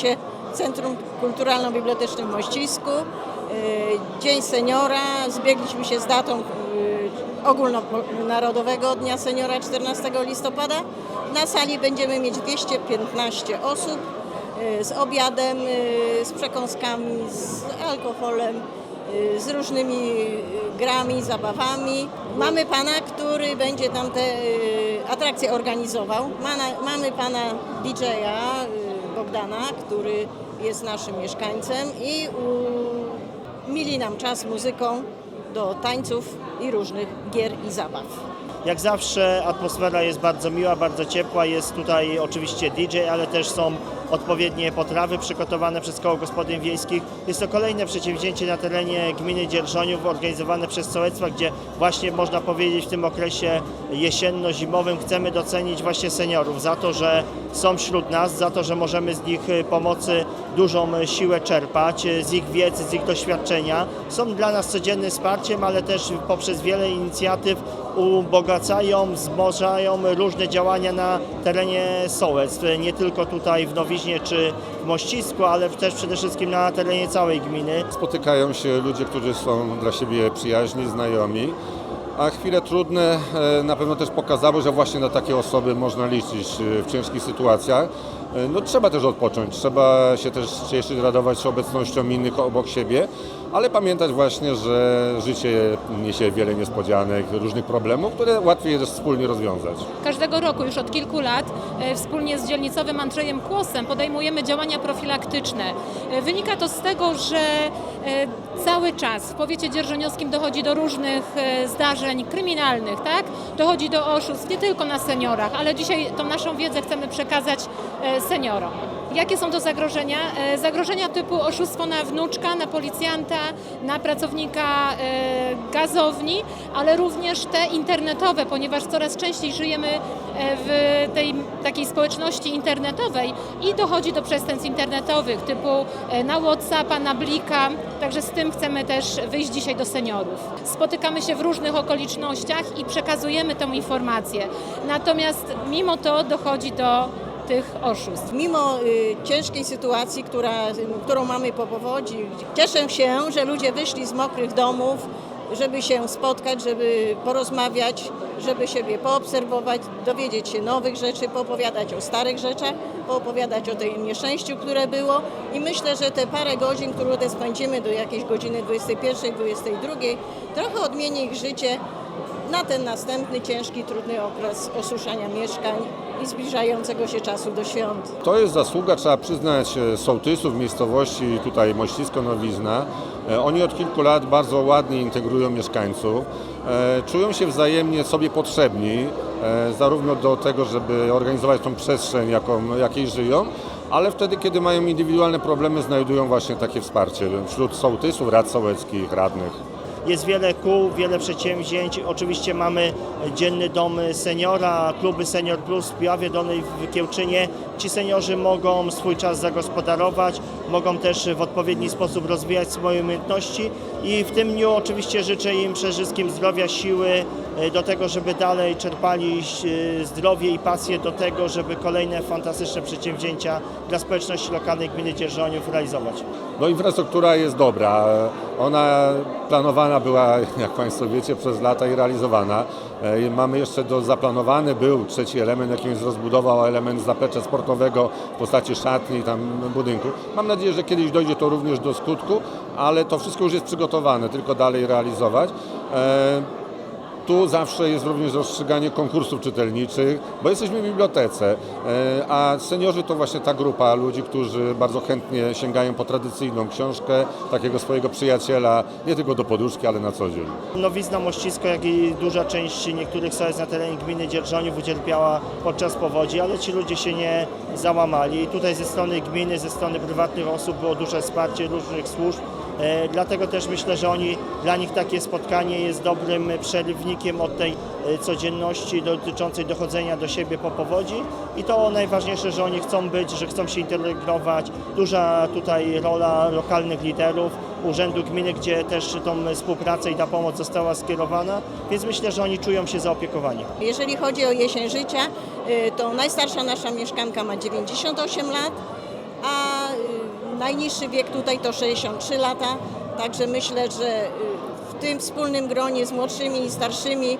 się Centrum Kulturalno-Bibliotecznym w Mościsku. E, Dzień Seniora, zbiegliśmy się z datą e, ogólnonarodowego Dnia Seniora 14 listopada. Na sali będziemy mieć 215 osób e, z obiadem, z przekąskami, z alkoholem, z różnymi grami, zabawami. Mamy pana, który będzie tam te atrakcje organizował. Mamy pana DJ-a Bogdana, który jest naszym mieszkańcem i umili nam czas muzyką do tańców i różnych gier i zabaw. Jak zawsze atmosfera jest bardzo miła, bardzo ciepła. Jest tutaj oczywiście DJ, ale też są odpowiednie potrawy przygotowane przez koło gospodyń wiejskich. Jest to kolejne przedsięwzięcie na terenie gminy Dzierżoniów organizowane przez sołectwa, gdzie właśnie można powiedzieć w tym okresie jesienno-zimowym chcemy docenić właśnie seniorów za to, że są wśród nas, za to, że możemy z nich y, pomocy dużą siłę czerpać, y, z ich wiedzy, z ich doświadczenia. Są dla nas codziennym wsparciem, ale też poprzez wiele inicjatyw ubogacają, wzmożają różne działania na terenie sołectw, nie tylko tutaj w Nowiźnie czy w Mościsku, ale też przede wszystkim na terenie całej gminy. Spotykają się ludzie, którzy są dla siebie przyjaźni, znajomi, a chwile trudne e, na pewno też pokazały, że właśnie na takie osoby można liczyć e, w ciężkich sytuacjach. E, No, trzeba też odpocząć, trzeba się też cieszyć, radować obecnością innych obok siebie, ale pamiętać właśnie, że życie niesie wiele niespodzianek, różnych problemów, które łatwiej jest wspólnie rozwiązać. Każdego roku już od kilku lat e, wspólnie z dzielnicowym Andrzejem Kłosem podejmujemy działania profilaktyczne. E, Wynika to z tego, że cały czas w powiecie dzierżoniowskim dochodzi do różnych zdarzeń kryminalnych, tak? Dochodzi do oszustw nie tylko na seniorach, ale dzisiaj tą naszą wiedzę chcemy przekazać seniorom. Jakie są to zagrożenia? E, Zagrożenia typu oszustwo na wnuczka, na policjanta, na pracownika e, gazowni, ale również te internetowe, ponieważ coraz częściej żyjemy e, w tej takiej społeczności internetowej i dochodzi do przestępstw internetowych typu na Whatsappa, na Blika, także z tym chcemy też wyjść dzisiaj do seniorów. Spotykamy się w różnych okolicznościach i przekazujemy tę informację. Natomiast mimo to dochodzi do tych oszustw. Mimo y, ciężkiej sytuacji, która, którą mamy po powodzi, cieszę się, że ludzie wyszli z mokrych domów, żeby się spotkać, żeby porozmawiać, żeby siebie poobserwować, dowiedzieć się nowych rzeczy, poopowiadać o starych rzeczach, poopowiadać o tym nieszczęściu, które było. I myślę, że te parę godzin, które spędzimy do jakiejś godziny 21, 22, trochę odmieni ich życie na ten następny ciężki, trudny okres osuszania mieszkań i zbliżającego się czasu do świąt. To jest zasługa, trzeba przyznać, e, sołtysów miejscowości tutaj Mościsko Nowizna. E, Oni od kilku lat bardzo ładnie integrują mieszkańców. E, Czują się wzajemnie sobie potrzebni, zarówno do tego, żeby organizować tą przestrzeń, jaką, jakiej żyją, ale wtedy, kiedy mają indywidualne problemy, znajdują właśnie takie wsparcie wśród sołtysów, rad sołeckich, radnych. Jest wiele kół, wiele przedsięwzięć. Oczywiście mamy dzienny dom seniora, kluby Senior Plus w Piławie Dolnej w Kiełczynie. Ci seniorzy mogą swój czas zagospodarować, mogą też w odpowiedni sposób rozwijać swoje umiejętności i w tym dniu oczywiście życzę im przede wszystkim zdrowia, siły e, do tego, żeby dalej czerpali e, zdrowie i pasję do tego, żeby kolejne fantastyczne przedsięwzięcia dla społeczności lokalnej gminy Dzierżoniów realizować. No infrastruktura jest dobra. Ona planowana była, jak Państwo wiecie, przez lata i realizowana. E, Mamy jeszcze do, zaplanowany był trzeci element, jakim jest rozbudowa, element zaplecza sportowego w postaci szatni i tam budynku. Mam nadzieję, że kiedyś dojdzie to również do skutku, ale to wszystko już jest przygotowane, tylko dalej realizować. Tu zawsze jest również rozstrzyganie konkursów czytelniczych, bo jesteśmy w bibliotece, e, a seniorzy to właśnie ta grupa ludzi, którzy bardzo chętnie sięgają po tradycyjną książkę, takiego swojego przyjaciela, nie tylko do poduszki, ale na co dzień. Nowizna Mościsko, jak i duża część niektórych sołec na terenie gminy Dzierżoniów ucierpiała podczas powodzi, ale ci ludzie się nie załamali. Tutaj ze strony gminy, ze strony prywatnych osób było duże wsparcie różnych służb. E, Dlatego też myślę, że oni, dla nich takie spotkanie jest dobrym przerywnikiem od tej e, codzienności dotyczącej dochodzenia do siebie po powodzi i to najważniejsze, że oni chcą być, że chcą się integrować. Duża tutaj rola lokalnych liderów, Urzędu Gminy, gdzie też tą współpracę i ta pomoc została skierowana, więc myślę, że oni czują się zaopiekowani. Jeżeli chodzi o jesień życia, y, to najstarsza nasza mieszkanka ma 98 lat, najniższy wiek tutaj to 63 lata, także myślę, że y, w tym wspólnym gronie z młodszymi i starszymi y,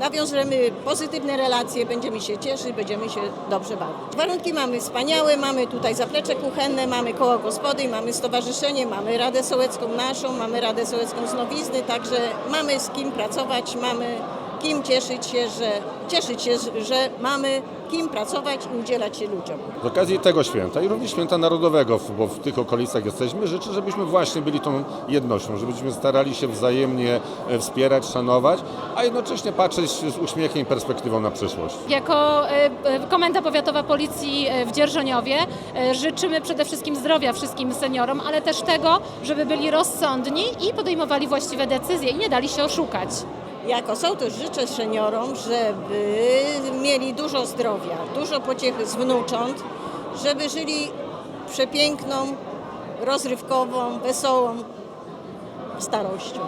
nawiążemy pozytywne relacje, będziemy się cieszyć, będziemy się dobrze bawić. Warunki mamy wspaniałe, mamy tutaj zaplecze kuchenne, mamy koło gospody, mamy stowarzyszenie, mamy Radę Sołecką naszą, mamy Radę Sołecką z Nowizny, także mamy z kim pracować, mamy kim cieszyć się, że, cieszyć się, że mamy kim pracować i udzielać się ludziom. Z okazji tego święta i również święta narodowego, bo w tych okolicach jesteśmy, życzę, żebyśmy właśnie byli tą jednością, żebyśmy starali się wzajemnie e, wspierać, szanować, a jednocześnie patrzeć z uśmiechem i perspektywą na przyszłość. Jako e, e, Komenda Powiatowa Policji w Dzierżoniowie życzymy przede wszystkim zdrowia wszystkim seniorom, ale też tego, żeby byli rozsądni i podejmowali właściwe decyzje i nie dali się oszukać. Jako sołtys życzę seniorom, żeby mieli dużo zdrowia, dużo pociechy z wnucząt, żeby żyli przepiękną, rozrywkową, wesołą starością.